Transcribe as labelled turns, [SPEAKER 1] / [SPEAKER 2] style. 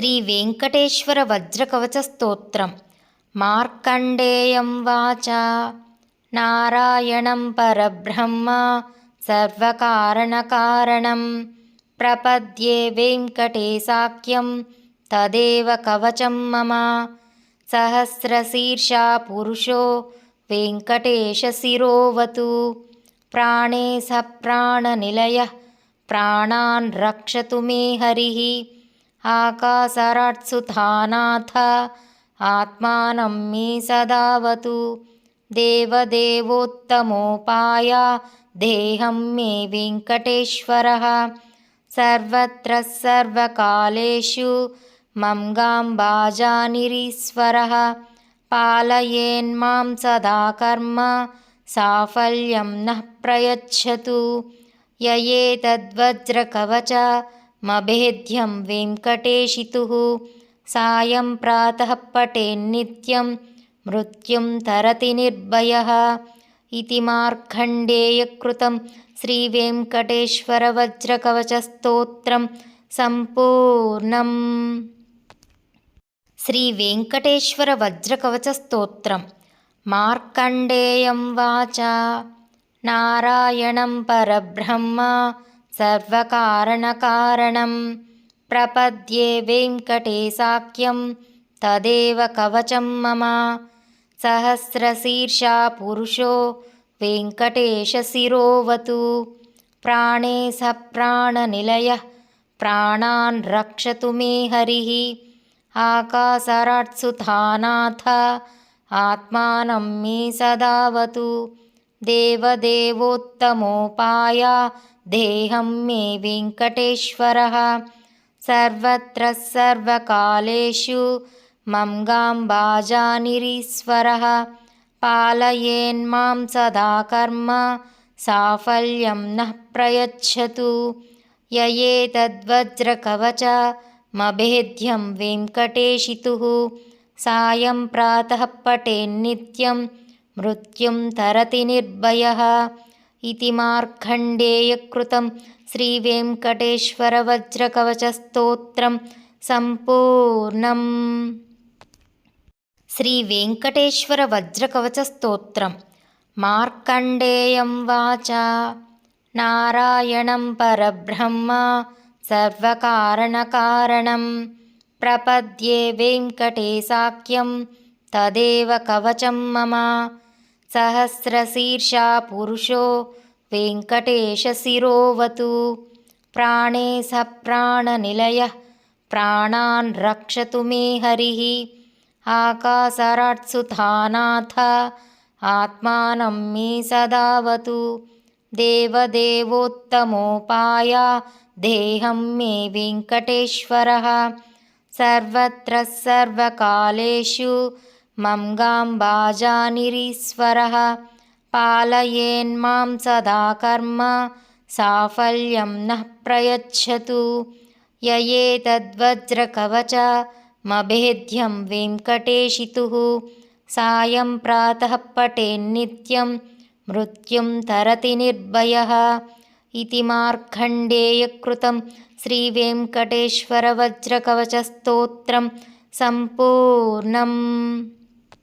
[SPEAKER 1] శ్రీ వెంకటేశ్వర వజ్రకవచ స్తోత్రం. మార్కండేయం వాచ. నారాయణం పరబ్రహ్మ. సర్వకారణకారణం. ప్రపద్యే వెంకటేశాఖ్యం తదేవ కవచం మమ. సహస్రశీర్షా పురుషో. వెంకటేశశిరోవతు ప్రాణే స ప్రాణనిలయ. ప్రాణాన్ రక్షతు మే హరి. आकाशरत्सुथानाथ आत्मानं मे सदावतु। देवदेवोत्तमोपाय देहं मे वेङ्कटेश्वरः। सर्वत्र सर्वकालेषु मं गाम्बाजानिरीश्वरः। पालयेन्मां सदा कर्म साफल्यं नः प्रयच्छतु। ययेतद्वज्रकवच మభేద్యం వెంకటేశితుः. సాయం ప్రాతः పటేన్నిత్యం మృత్యుం తరతి నిర్భయ. ఇది మార్కండేయకృతం శ్రీవేంకటేశ్వరవజ్రకవచస్తోత్రం సంపూర్ణం. శ్రీవేంకటేశ్వర వజ్రకవచస్తోత్రం మార్కండేయం వాచ. నారాయణం పరబ్రహ్మ. సర్వకారణకారణం. ప్రపద్యే వెంకటేశాఖ్యం తదేవ కవచం మమ. సహస్రశీర్షా పురుషో వెంకటేశశిరోవతు ప్రాణే స ప్రాణనిలయ ప్రాణాన్ రక్షతు మే హరిः. ఆకాశరాట్సుధానాథ ఆత్మానం మే సదావతు. देवदेवोत्तमोपाय देहं मे वेङ्कटेश्वरः। सर्वत्र सर्वकालेषु मङ्गाम्बाजा गाम्बाजानिरीश्वरः पालयेन्मां सदा कर्म साफल्यं नः प्रयच्छतु। ययेतद्वज्रकवचमभेद्यं वेङ्कटेशितुः। सायं प्रातः पटेन्नित्यं మృత్యుం తరతి నిర్భయः इति మార్కండేయకృతం శ్రీవేంకటేశ్వరవజ్రకవచస్తోత్రం సంపూర్ణం శ్రీ వెంకటేశ్వర మార్కండేయం వాచ నారాయణం పరబ్రహ్మ సర్వకారణకారణం ప్రపద్యే వెంకటేశాఖ్యం తదేవ కవచం మమ సహస్రశీర్షా పురుషో వెంకటేశశిరోవతు. ప్రాణే స ప్రాణనిలయ ప్రాణాన్ రక్షతు మే హరి. ఆకాశరాట్సుథానాథ ఆత్మానం మే సదావతు. దేవదేవోత్తమోపాయ దేహం మే వెంకటేశ్వర. సర్వత్ర సర్వకాలేషు మంగాంబాజానిరీశ్వరः పాలయేన్మాం సదా కర్మ సాఫల్యం నః ప్రయచ్చతు యయేతద్వజ్రకవచ మభేద్యం వెంకటేశితుः సాయం ప్రాతः పటేన్నిత్యం మృత్యుం తరతి నిర్భయ ఇది మార్కండేయకృతం శ్రీవేంకటేశ్వరవజ్రకవచస్తోత్రం సంపూర్ణం.